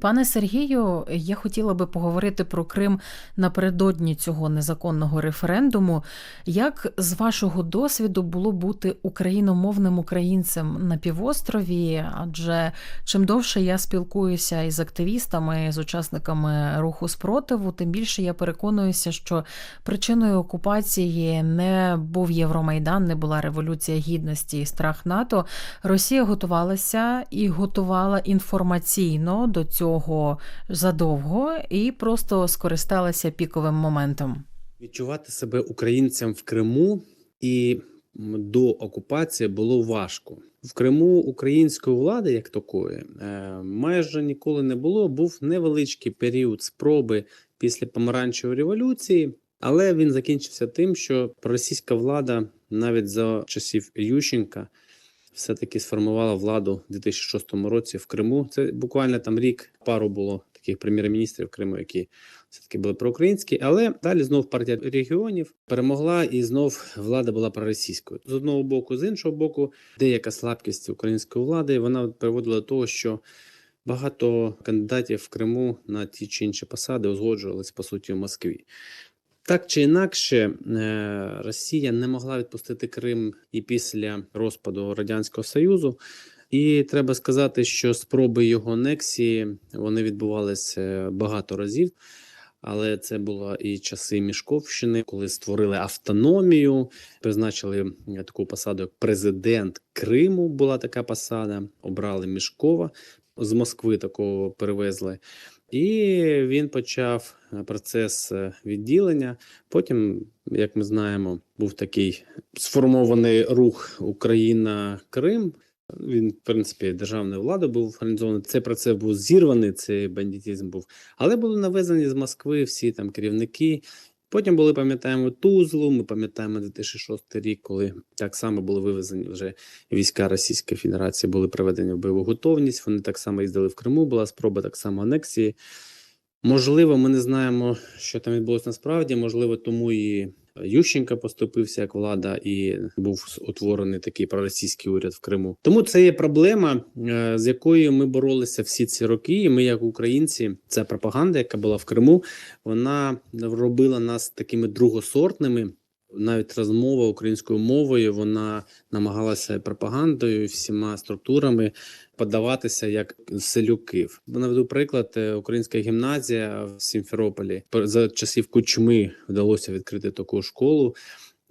Пане Сергію, я хотіла би поговорити про Крим напередодні цього незаконного референдуму. Як з вашого досвіду було бути україномовним українцем на півострові? Адже чим довше я спілкуюся із активістами, з учасниками руху спротиву, тим більше я переконуюся, що причиною окупації не був Євромайдан, не була революція гідності і страх НАТО. Росія готувалася і готувала інформаційно до цього задовго і просто скористалася піковим моментом. Відчувати себе українцем в Криму і до окупації було важко. В Криму української влади, як такої, е, майже ніколи не було. Був невеличкий період спроби після помаранчевої революції, але він закінчився тим, що російська влада навіть за часів Ющенка все-таки сформувала владу в 2006 році в Криму. Це буквально там рік пару було таких прем'єр-міністрів Криму, які все-таки були проукраїнські, але далі знов партія регіонів перемогла, і знов влада була проросійською. З одного боку, з іншого боку, деяка слабкість української влади вона приводила до того, що багато кандидатів в Криму на ті чи інші посади узгоджувалися по суті в Москві. Так чи інакше, е, Росія не могла відпустити Крим і після розпаду Радянського Союзу. І треба сказати, що спроби його анексії вони відбувалися багато разів. Але це були і часи Мішковщини, коли створили автономію, призначили е, таку посаду, як президент Криму. Була така посада. Обрали Мішкова з Москви. Такого перевезли. І він почав е, процес е, відділення. Потім, як ми знаємо, був такий сформований рух Україна-Крим. Він, в принципі, державною владою був організований. Цей процес був зірваний, цей бандитизм був. Але були навезені з Москви всі там керівники. Потім були, пам'ятаємо, Тузлу. Ми пам'ятаємо 2006 рік, коли так само були вивезені вже війська Російської Федерації, були приведені в бойову готовність. Вони так само їздили в Криму. Була спроба так само анексії. Можливо, ми не знаємо, що там відбулося насправді. Можливо, тому і Ющенка поступився як влада, і був утворений такий проросійський уряд в Криму. Тому це є проблема, е, з якою ми боролися всі ці роки. І ми, як українці, ця пропаганда, яка була в Криму, вона робила нас такими другосортними. Навіть розмова українською мовою вона намагалася пропагандою всіма структурами подаватися як селюків. Наведу приклад, е, українська гімназія в Сімферополі за часів кучми вдалося відкрити таку школу.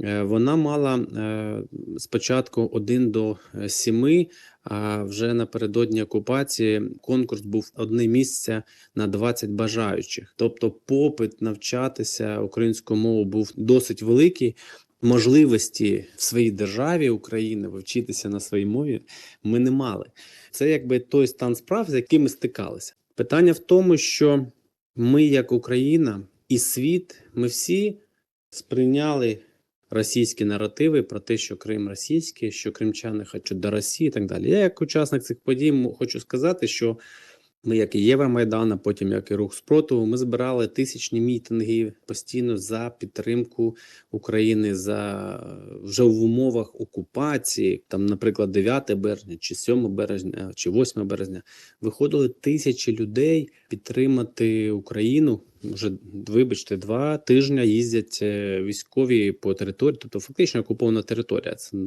Е, Вона мала е, спочатку 1 до 7, а вже напередодні окупації конкурс був одне місце на 20 бажаючих. Тобто, попит навчатися українською мовою був досить великий. Можливості в своїй державі України вивчитися на своїй мові ми не мали. Це якби той стан справ, з яким ми стикалися. Питання в тому, що ми, як Україна і світ, ми всі сприйняли російські наративи про те, що Крим російський, що кримчани хочуть до Росії і так далі. Я, як учасник цих подій, хочу сказати, що ми, як і Євромайдан, а потім як і рух спротиву, ми збирали тисячні мітинги постійно за підтримку України за вже в умовах окупації. Там, наприклад, 9 березня, чи 7 березня, чи 8 березня виходили тисячі людей підтримати Україну. Вже вибачте, два тижні їздять е, військові по території, тобто фактично окупована територія. Це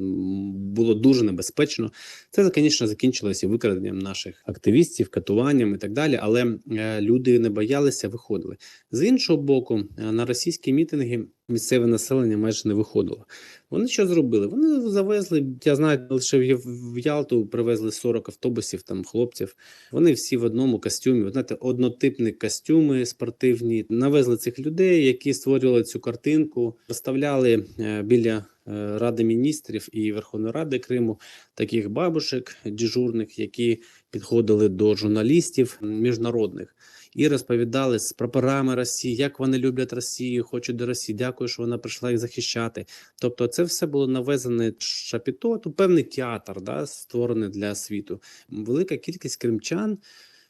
було дуже небезпечно. Це, звісно, закінчилося і викраденням наших активістів, катуванням і так далі. Але е, люди не боялися, виходили. З іншого боку, е, на російські мітинги місцеве населення майже не виходило. Вони що зробили? Вони завезли, я знаю, лише в Ялту привезли 40 автобусів там хлопців. Вони всі в одному костюмі, знаєте, однотипні костюми спортивні. Навезли цих людей, які створювали цю картинку, розставляли е, біля е, Ради міністрів і Верховної Ради Криму таких бабушек дежурних, які підходили до журналістів міжнародних і розповідали з прапорами Росії, як вони люблять Росію, хочуть до Росії. Дякую, що вона прийшла їх захищати. Тобто, це все було навезене шапіто, то певний театр, да, створений для світу. Велика кількість кримчан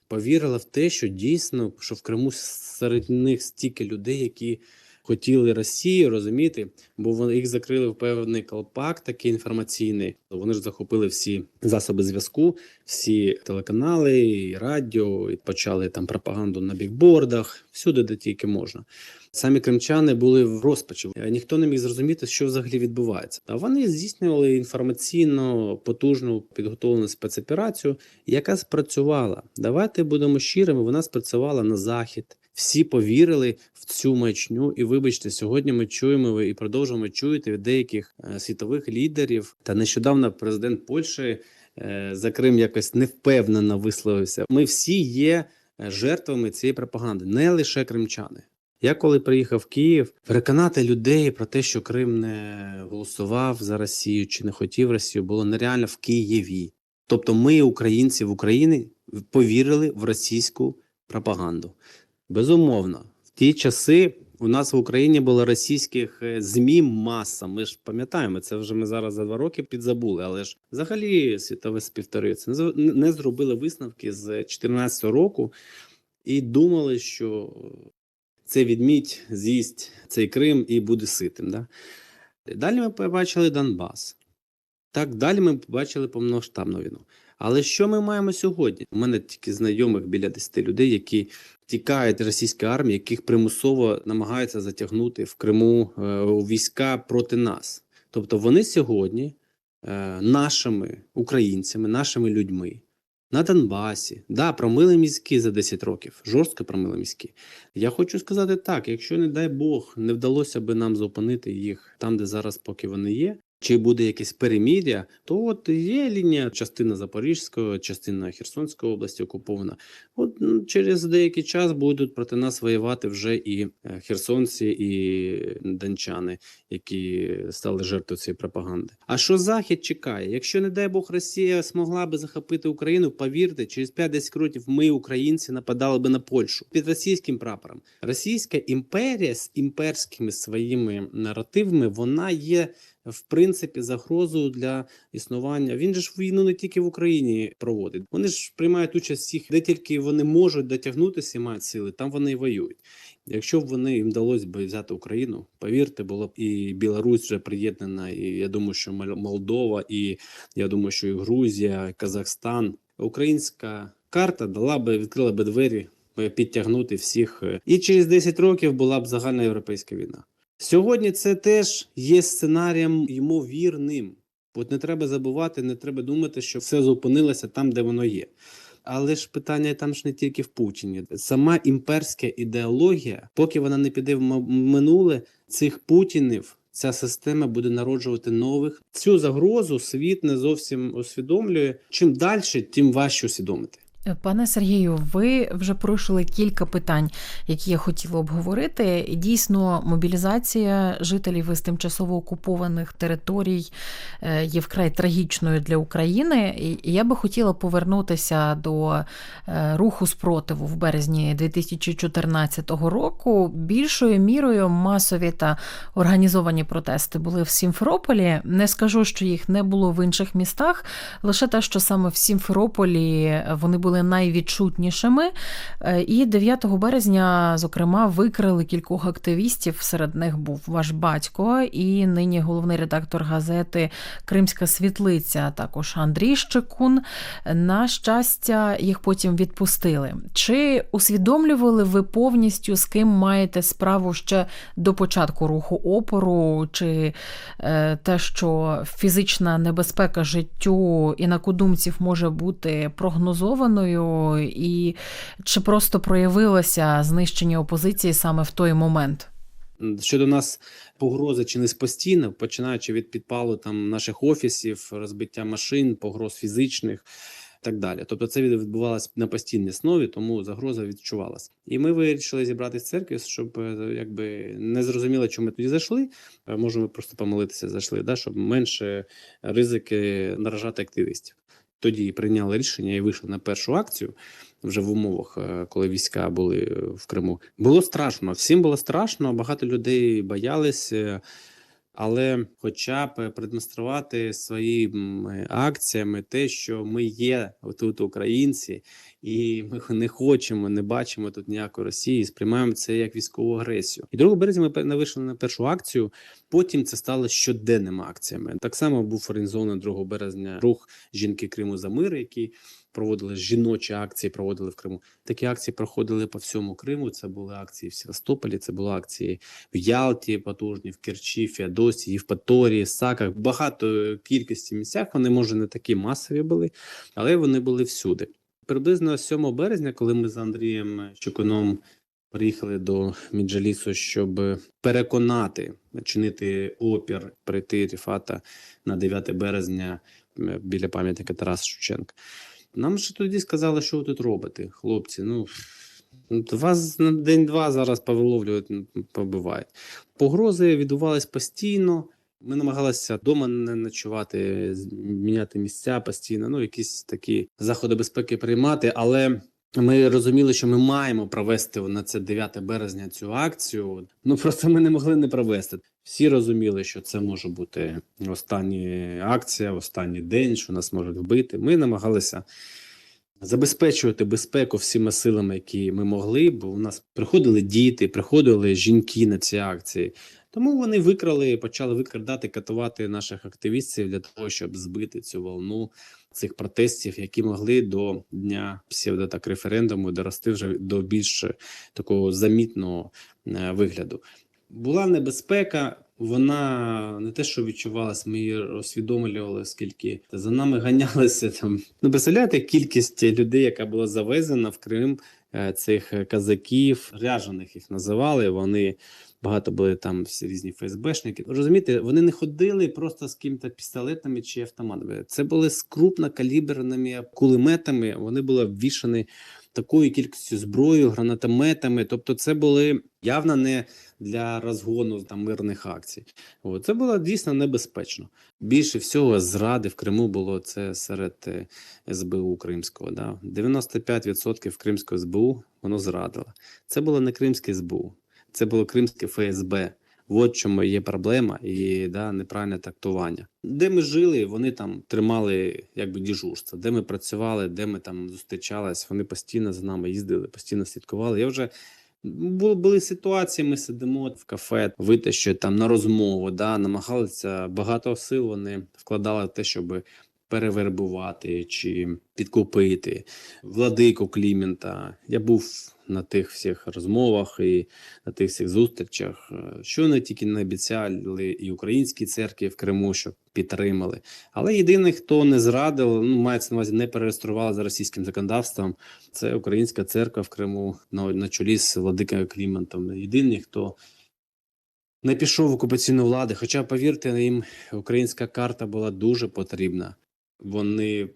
повірила в те, що дійсно що в Криму серед них стільки людей, які хотіли Росію розуміти, бо вони їх закрили в певний колпак, такий інформаційний. Вони ж захопили всі засоби зв'язку, всі телеканали, і радіо, і почали там пропаганду на бікбордах, всюди, де тільки можна. Самі кримчани були в розпачі. Е, Ніхто не міг зрозуміти, що взагалі відбувається. А вони здійснювали інформаційно потужну підготовлену спецоперацію, яка спрацювала. Давайте будемо щирими. Вона спрацювала на захід. Всі повірили в цю маячню, і вибачте, сьогодні ми чуємо і продовжуємо чути від деяких е, світових лідерів. Та нещодавно президент Польщі е, за Крим якось невпевнено висловився. Ми всі є е, жертвами цієї пропаганди, не лише кримчани. Я коли приїхав в Київ, переконати людей про те, що Крим не голосував за Росію чи не хотів Росію, було нереально в Києві. Тобто, ми, українці в Україні, повірили в російську пропаганду. Безумовно, в ті часи у нас в Україні було російських е, змі маса. Ми ж пам'ятаємо, це вже ми зараз за два роки підзабули. Але ж взагалі світове співторице не зробили висновки з 2014 року і думали, що цей відмідь з'їсть цей Крим і буде ситим. Да? Далі ми побачили Донбас. Так, далі ми побачили повномасштабну війну. Але що ми маємо сьогодні? У мене тільки знайомих біля 10 людей, які тікають російської армії, яких примусово намагаються затягнути в Криму е, війська проти нас. Тобто вони сьогодні е, нашими українцями, нашими людьми на Донбасі, да, промили мізки за 10 років, жорстко промили мізки. Я хочу сказати так: якщо, не дай Бог, не вдалося би нам зупинити їх там, де зараз поки вони є, чи буде якесь перемір'я, то от є лінія частина Запорізької, частина Херсонської області окупована. От ну, через деякий час будуть проти нас воювати вже і е, херсонці, і дончани, які стали жертвою цієї пропаганди. А що Захід чекає? Якщо, не дай Бог, Росія змогла би захопити Україну, повірте, через 5-10 років ми, українці, нападали би на Польщу під російським прапором. Російська імперія з імперськими своїми наративами, вона є в принципі загрозою для існування. Він же ж війну не тільки в Україні проводить. Вони ж приймають участь всіх, де тільки вони можуть дотягнутися і мають сили, там вони і воюють. Якщо б вони їм вдалося б взяти Україну, повірте, було б і Білорусь вже приєднана, і я думаю, що Мол- Молдова, і я думаю, що і Грузія, і Казахстан. Українська карта дала би відкрила би двері е, підтягнути всіх. е, І через 10 років була б загальна європейська війна. Сьогодні це теж є сценарієм ймовірним. От не треба забувати, не треба думати, що все зупинилося там, де воно є. Але ж питання там ж не тільки в Путіні. Сама імперська ідеологія, поки вона не піде в минуле, цих путінів. Ця система буде народжувати нових. Цю загрозу світ не зовсім усвідомлює. Чим далі, тим важче усвідомити. Пане Сергію, ви вже порушили кілька питань, які я хотіла обговорити. Дійсно, мобілізація жителів із тимчасово окупованих територій е, є вкрай трагічною для України. І я би хотіла повернутися до е, руху спротиву в березні 2014 року. Більшою мірою масові та організовані протести були в Сімферополі. Не скажу, що їх не було в інших містах, лише те, що саме в Сімферополі вони були найвідчутнішими. Е, І 9 березня, зокрема, викрили кількох активістів. Серед них був ваш батько і нині головний редактор газети Кримська світлиця, також Андрій Щекун. На щастя, їх потім відпустили. Чи усвідомлювали ви повністю, з ким маєте справу ще до початку руху опору? Чи е, те, що фізична небезпека життю інакодумців може бути прогнозованою, і чи просто проявилося знищення опозиції саме в той момент? Щодо нас погрози чи не постійно, починаючи від підпалу там наших офісів, розбиття машин, погроз фізичних. Так далі, тобто це відбувалося на постійній основі, тому загроза відчувалася. І ми вирішили зібратися в церкві, щоб е, якби не зрозуміло, чому ми тоді зайшли. Е, Може, ми просто помолитися зайшли, да, щоб менше ризики наражати активістів. Тоді прийняли рішення і вийшли на першу акцію вже в умовах, е, коли війська були е, в Криму. Було страшно, всім було страшно, багато людей боялися. Але хоча б продемонструвати своїми акціями те, що ми є тут українці, і ми не хочемо, не бачимо тут ніякої Росії, сприймаємо це як військову агресію. І 2 березня ми вийшли на першу акцію. Потім це стало щоденними акціями. Так само був організований 2 березня рух жінки Криму за мир, які проводили жіночі акції, проводили в Криму. Такі акції проходили по всьому Криму. Це були акції в Севастополі, це були акції в Ялті, потужні, в Керчі, Феодосії, Євпаторії, Саках. Багато кількості місцях. Вони може не такі масові були, але вони були всюди. Приблизно 7 березня, коли ми з Андрієм Чукуном приїхали до Мінджалісу, щоб переконати чинити опір прийти Ріфата на 9 березня е, біля пам'ятника Тараса Шевченка. Нам же тоді сказали, що ви тут робите, хлопці. Ну вас на день-два зараз повиловлюють, побивають. Погрози відбувались постійно. Ми намагалися вдома не ночувати, міняти місця постійно, ну якісь такі заходи безпеки приймати. Але ми розуміли, що ми маємо провести на це 9 березня цю акцію. Ну просто ми не могли не провести. Всі розуміли, що це може бути остання акція, останній день, що нас можуть вбити. Ми намагалися забезпечувати безпеку всіма силами, які ми могли, бо у нас приходили діти, приходили жінки на ці акції. Тому вони викрали, почали викрадати, катувати наших активістів для того, щоб збити цю волну цих протестів, які могли до дня псевдо так референдуму дорости вже до більш такого замітного е, вигляду. Була небезпека. Вона не те, що відчувалась, ми її усвідомлювали, скільки за нами ганялися там. Ну, представляєте, кількість людей, яка була завезена в Крим, е, цих казаків, ряжених їх називали. Вони багато були там всі різні ФСБшники. Розумієте, вони не ходили просто з ким-то пістолетами чи автоматами. Це були з крупнокаліберними кулеметами. Вони були обвішані такою кількістю зброї, гранатометами. Тобто, це були явно не для розгону там мирних акцій. От. Це було дійсно небезпечно. Більше всього зради в Криму було це серед е, СБУ Кримського. Да? 95% Кримського СБУ воно зрадило. Це було не Кримське СБУ, це було Кримське ФСБ. От чому є проблема і да, неправильне трактування. Де ми жили, вони там тримали якби діжурство. Де ми працювали, де ми там зустрічались, вони постійно за нами їздили, постійно слідкували. Я вже були, ситуації, ми сидимо в кафе, витащують там на розмову, да, намагалися багато сил вони вкладали в те, щоб перевербувати чи підкупити владику Клімента. Я був на тих всіх розмовах і на тих всіх зустрічах. Е, Що вони тільки не обіцяли і українській церкві в Криму, щоб підтримали. Але єдиний, хто не зрадив, ну мається на увазі, не перереєстрували за російським законодавством. Це українська церква в Криму на, на чолі з владикою Кліментом. Єдиний, хто не пішов в окупаційну владу. Хоча, повірте, їм українська карта була дуже потрібна. Вони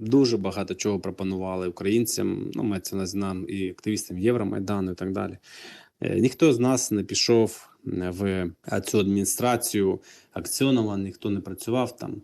дуже багато чого пропонували українцям, ну, мається на нам і активістам Євромайдану і так далі. Е, Ніхто з нас не пішов е, в е, цю адміністрацію Аксьонова, ніхто не працював там.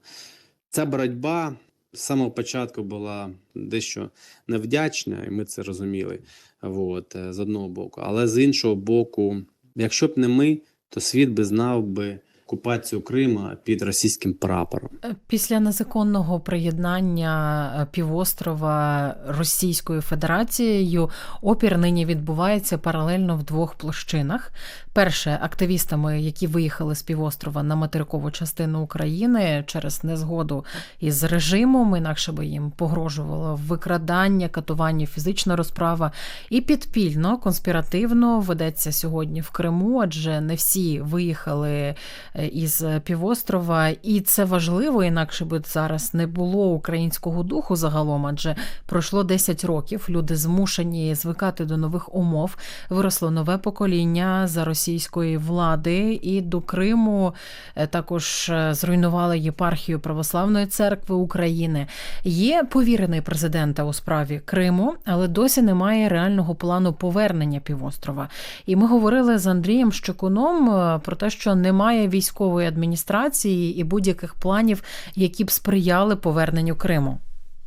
Ця боротьба з самого початку була дещо невдячна, і ми це розуміли. От, з одного боку. Але з іншого боку, якщо б не ми, то світ би знав би окупацію Крима під російським прапором. Е, Після незаконного приєднання е, півострова Російською Федерацією опір нині відбувається паралельно в двох площинах. Перше, активістами, які виїхали з півострова на материкову частину України через незгоду із режимом, інакше би їм погрожувало викрадання, катування, фізична розправа. І підпільно, конспіративно ведеться сьогодні в Криму, адже не всі виїхали е, із півострова, і це важливо, інакше би зараз не було українського духу загалом, адже пройшло 10 років. Люди змушені звикати до нових умов. Виросло нове покоління за російської влади, і до Криму е, також е, зруйнували єпархію Православної церкви України. Є повірений президента у справі Криму, але досі немає реального плану повернення півострова. І ми говорили з Андрієм Щекуном е, про те, що немає військової адміністрації і будь-яких планів, які б сприяли поверненню Криму.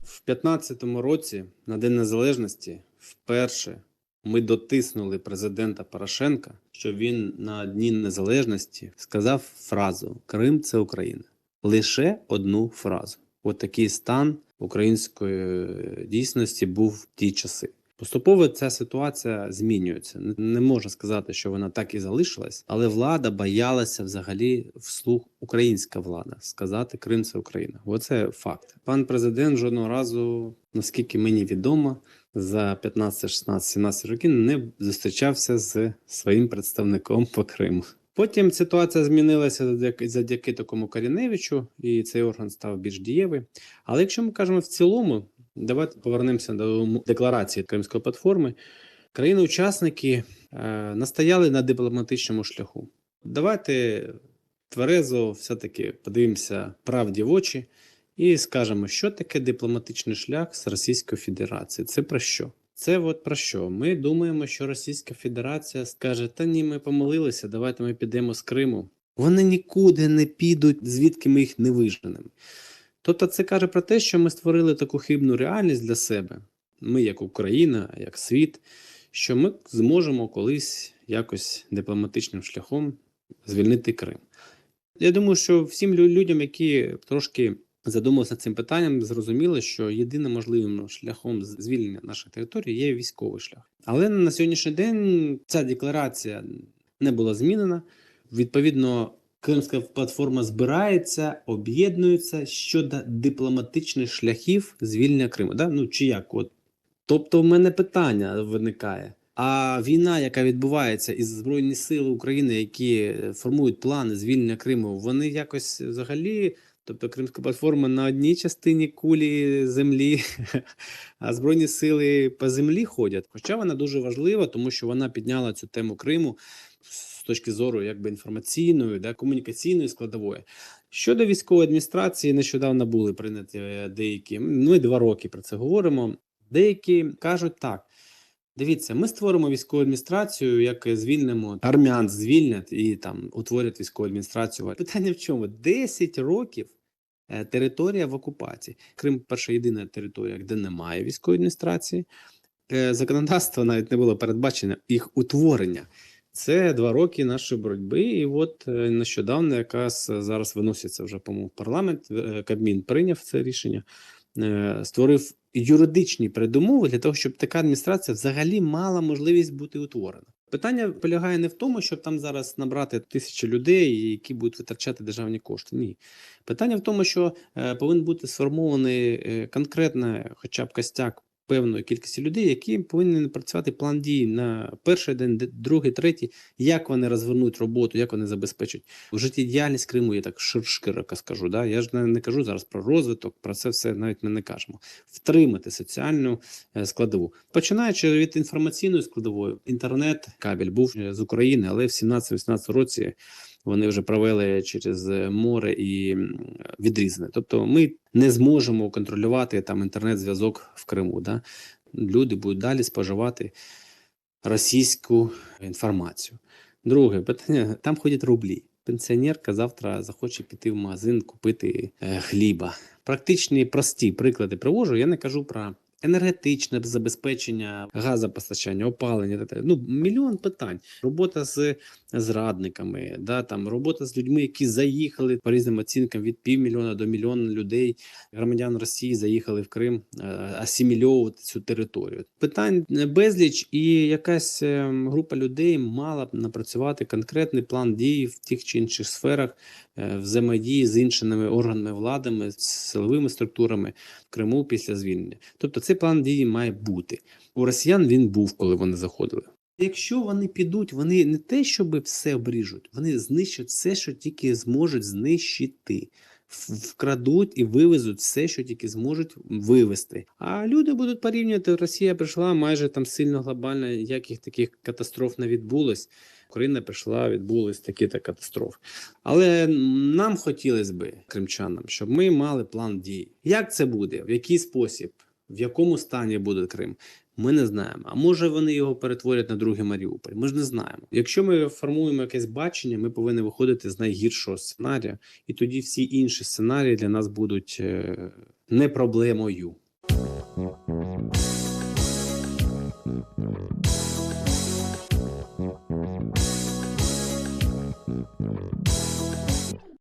В 15-му році, на День Незалежності, вперше ми дотиснули президента Порошенка, що він на Дні Незалежності сказав фразу Крим це Україна. Лише одну фразу. От такий стан української дійсності був в ті часи. Поступово ця ситуація змінюється. Не- можна сказати, що вона так і залишилась, але влада боялася взагалі вслух українська влада сказати Крим це Україна. Оце факт. Пан президент жодного разу, наскільки мені відомо, за 15, 16, 17 років не зустрічався з своїм представником по Криму. Потім ситуація змінилася завдяки такому Коріневичу, і цей орган став більш дієвий. Але якщо ми кажемо в цілому, давайте повернемося до декларації Кримської платформи. Країни-учасники е, настояли на дипломатичному шляху. Давайте тверезо все-таки подивимося правді в очі і скажемо, що таке дипломатичний шлях з Російською Федерацією. Це про що? Це от про що? Ми думаємо, що Російська Федерація скаже: та ні, ми помилилися, давайте ми підемо з Криму. Вони нікуди не підуть, звідки ми їх не виженемо. Тобто, це каже про те, що ми створили таку хибну реальність для себе. Ми, як Україна, як світ, що ми зможемо колись якось дипломатичним шляхом звільнити Крим. Я думаю, що всім людям, які трошки задумалися цим питанням, зрозуміло, що єдиним можливим шляхом звільнення нашої території є військовий шлях. Але на сьогоднішній день ця декларація не була змінена. Відповідно, Кримська платформа збирається, об'єднується щодо дипломатичних шляхів звільнення Криму. Да? Ну чи як? От. Тобто, в мене питання виникає. А війна, яка відбувається із Збройні Сили України, які формують плани звільнення Криму, вони якось взагалі. Тобто Кримська платформа на одній частині кулі землі, а Збройні сили по землі ходять. Хоча вона дуже важлива, тому що вона підняла цю тему Криму з точки зору якби інформаційної, да, комунікаційної складової. Щодо військової адміністрації, нещодавно були прийняті е, деякі. Ну і два роки про це говоримо. Деякі кажуть так. Дивіться, ми створимо військову адміністрацію, як звільнимо армян, звільнять і там утворять військову адміністрацію. Питання в чому? 10 років територія в окупації. Крим перша єдина територія, де немає військової адміністрації. Е, Законодавство навіть не було передбачено їх утворення. Це два роки нашої боротьби, і от е, нещодавно якраз е, зараз виноситься вже по-моєму, парламент. е, Кабмін прийняв це рішення, е, створив юридичні передумови для того, щоб така адміністрація взагалі мала можливість бути утворена. Питання полягає не в тому, щоб там зараз набрати тисячі людей, які будуть витрачати державні кошти. Ні, питання в тому, що е, повинен бути сформований е, конкретно, хоча б костяк певної кількості людей, які повинні напрацювати план дій на перший день, другий, третій, як вони розвернуть роботу, як вони забезпечать в життєдіяльність Криму. Я так шир- широко скажу. Да? Я ж не, не кажу зараз про розвиток, про це все навіть ми не кажемо. Втримати соціальну е, складову, починаючи від інформаційної складової, інтернет кабель був е, з України, але в 17-18 році. Вони вже провели через море і відрізане. Тобто, ми не зможемо контролювати там інтернет-зв'язок в Криму. Да? Люди будуть далі споживати російську інформацію. Друге питання: там ходять рублі. Пенсіонерка завтра захоче піти в магазин купити е, хліба. Практичні прості приклади привожу. Я не кажу про енергетичне забезпечення, газопостачання, опалення. та-. Ну, мільйон питань. Робота з зрадниками, да, там, робота з людьми, які заїхали по різним оцінкам від півмільйона до мільйона людей, громадян Росії заїхали в Крим е, асимільовувати цю територію. Питань безліч, і якась е, група людей мала б напрацювати конкретний план дій в тих чи інших сферах е, взаємодії з іншими органами владами, з силовими структурами в Криму після звільнення. Тобто цей план дії має бути. У росіян він був, коли вони заходили. Якщо вони підуть, вони не те, щоб все обріжуть, вони знищать все, що тільки зможуть знищити. Вкрадуть і вивезуть все, що тільки зможуть вивезти. А люди будуть порівнювати, Росія прийшла майже там сильно глобально, ніяких таких катастроф не відбулось. Україна прийшла, відбулись такі-то катастрофи. Але нам хотілося би, кримчанам, щоб ми мали план дій. Як це буде? В який спосіб? В якому стані буде Крим? Ми не знаємо. А може вони його перетворять на другий Маріуполь? Ми ж не знаємо. Якщо ми формуємо якесь бачення, ми повинні виходити з найгіршого сценарія, і тоді всі інші сценарії для нас будуть е, не проблемою.